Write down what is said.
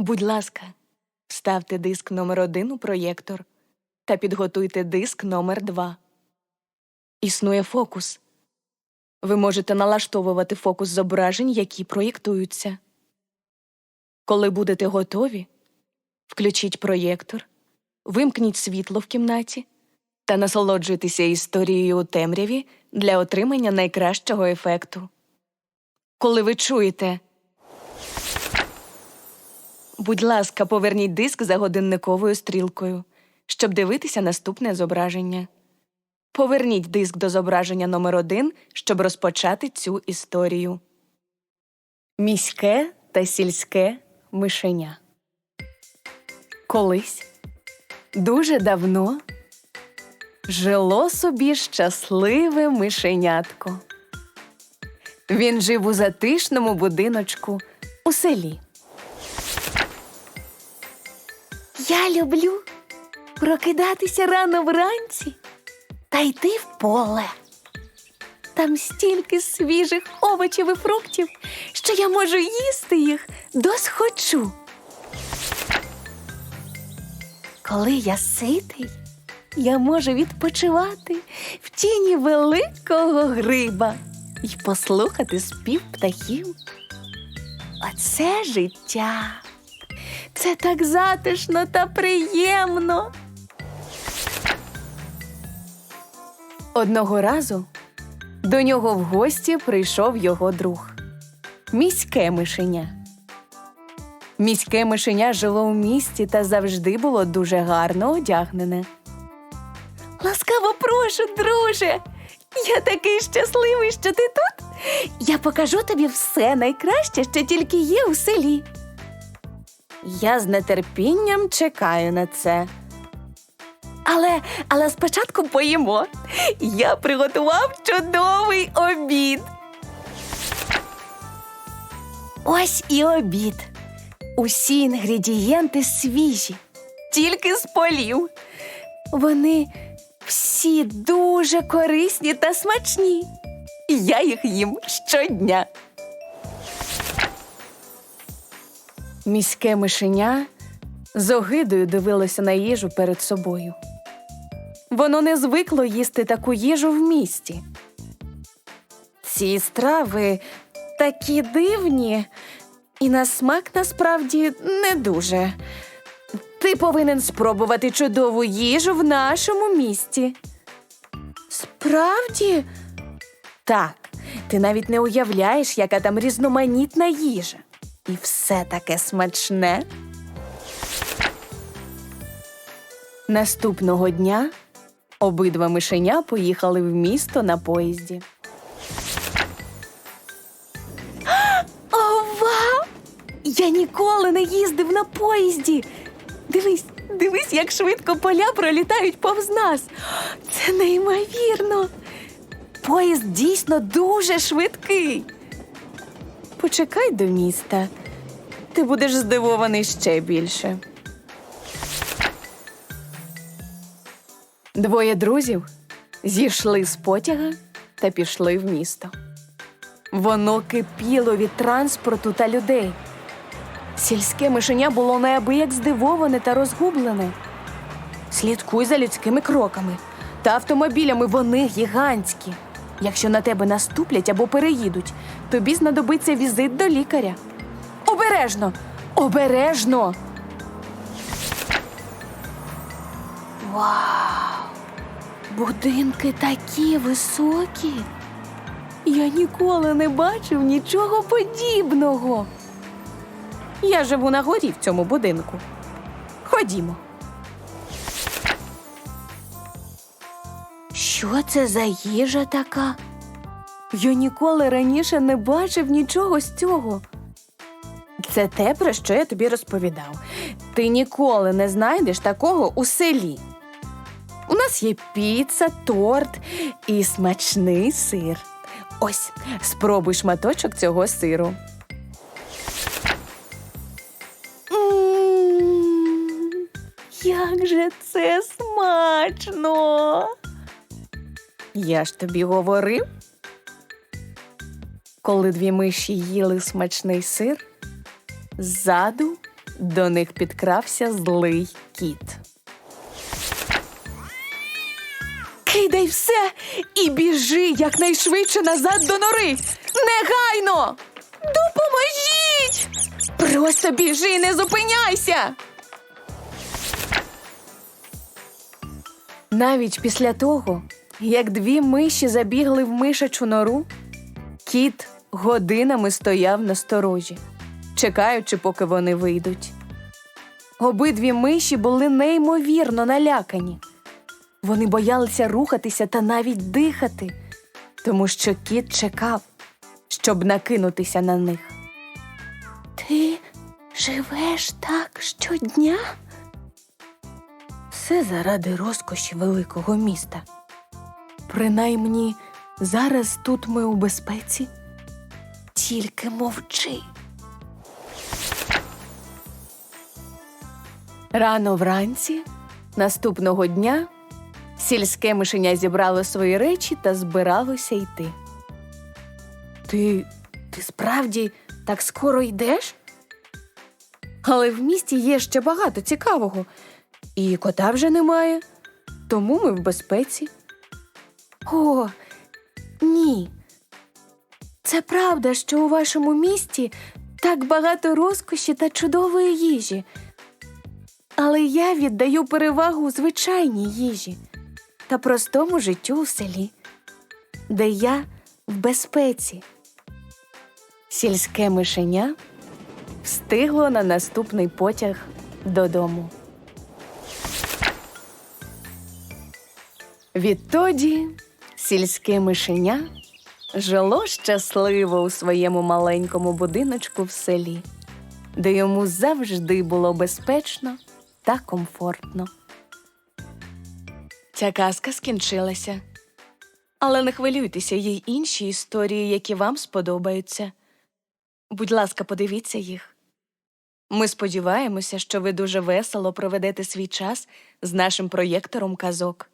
Будь ласка, вставте диск номер один у проєктор та підготуйте диск номер два. Існує фокус. Ви можете налаштовувати фокус зображень, які проєктуються. Коли будете готові, включіть проєктор, вимкніть світло в кімнаті та насолоджуйтеся історією у темряві для отримання найкращого ефекту. Коли ви чуєте, будь ласка, поверніть диск за годинниковою стрілкою, щоб дивитися наступне зображення. Поверніть диск до зображення номер один, щоб розпочати цю історію. Міське та сільське мишеня. Колись дуже давно жило собі щасливе мишенятко. Він жив у затишному будиночку у селі. Я люблю прокидатися рано вранці та йти в поле. Там стільки свіжих овочів і фруктів, що я можу їсти їх досхочу. Коли я ситий, я можу відпочивати в тіні великого гриба і послухати спів птахів. Оце життя. Це так затишно та приємно. Одного разу до нього в гості прийшов його друг міське мишеня. Міське мишеня жило у місті та завжди було дуже гарно одягнене. Ласкаво прошу, друже. Я такий щасливий, що ти тут. Я покажу тобі все найкраще, що тільки є у селі. Я з нетерпінням чекаю на це. Але, але спочатку поїмо. Я приготував чудовий обід. Ось і обід. Усі інгредієнти свіжі, тільки з полів. Вони всі дуже корисні та смачні. Я їх їм щодня. Міське мишеня з огидою дивилося на їжу перед собою. Воно не звикло їсти таку їжу в місті. Ці страви такі дивні, і на смак насправді не дуже. Ти повинен спробувати чудову їжу в нашому місті. Справді? Так, ти навіть не уявляєш, яка там різноманітна їжа. І все таке смачне. Наступного дня обидва мишеня поїхали в місто на поїзді. Ова! Я ніколи не їздив на поїзді. Дивись, дивись, як швидко поля пролітають повз нас. Це неймовірно. Поїзд дійсно дуже швидкий. Почекай до міста. Ти будеш здивований ще більше. Двоє друзів зійшли з потяга та пішли в місто. Воно кипіло від транспорту та людей. Сільське мишеня було неабияк здивоване та розгублене. Слідкуй за людськими кроками та автомобілями вони гігантські. Якщо на тебе наступлять або переїдуть, тобі знадобиться візит до лікаря. Обережно! Обережно! Вау! Будинки такі високі. Я ніколи не бачив нічого подібного. Я живу на горі в цьому будинку. Ходімо. Що це за їжа така? Я ніколи раніше не бачив нічого з цього. Це те, про що я тобі розповідав. Ти ніколи не знайдеш такого у селі. У нас є піца, торт і смачний сир. Ось, спробуй шматочок цього сиру. Як же це смачно! Я ж тобі говорив. Коли дві миші їли смачний сир, ззаду до них підкрався злий кіт. Кидай все і біжи якнайшвидше назад до нори. Негайно! Допоможіть! Просто біжи, не зупиняйся. Навіть після того, як дві миші забігли в мишачу нору, кіт годинами стояв на сторожі, чекаючи, поки вони вийдуть. Обидві миші були неймовірно налякані. Вони боялися рухатися та навіть дихати, тому що кіт чекав, щоб накинутися на них. Ти живеш так щодня? Все заради розкоші великого міста. Принаймні, зараз тут ми у безпеці. Тільки мовчи. Рано вранці, наступного дня, сільське мишеня зібрало свої речі та збиралося йти. Ти, ти справді так скоро йдеш? Але в місті є ще багато цікавого, і кота вже немає, тому ми в безпеці. О, ні. Це правда, що у вашому місті так багато розкоші та чудової їжі. Але я віддаю перевагу звичайній їжі та простому життю у селі, де я в безпеці. Сільське мишеня встигло на наступний потяг додому. Відтоді сільське мишеня жило щасливо у своєму маленькому будиночку в селі, де йому завжди було безпечно та комфортно. Ця казка скінчилася. Але не хвилюйтеся, є інші історії, які вам сподобаються. Будь ласка, подивіться їх. Ми сподіваємося, що ви дуже весело проведете свій час з нашим проєктором казок.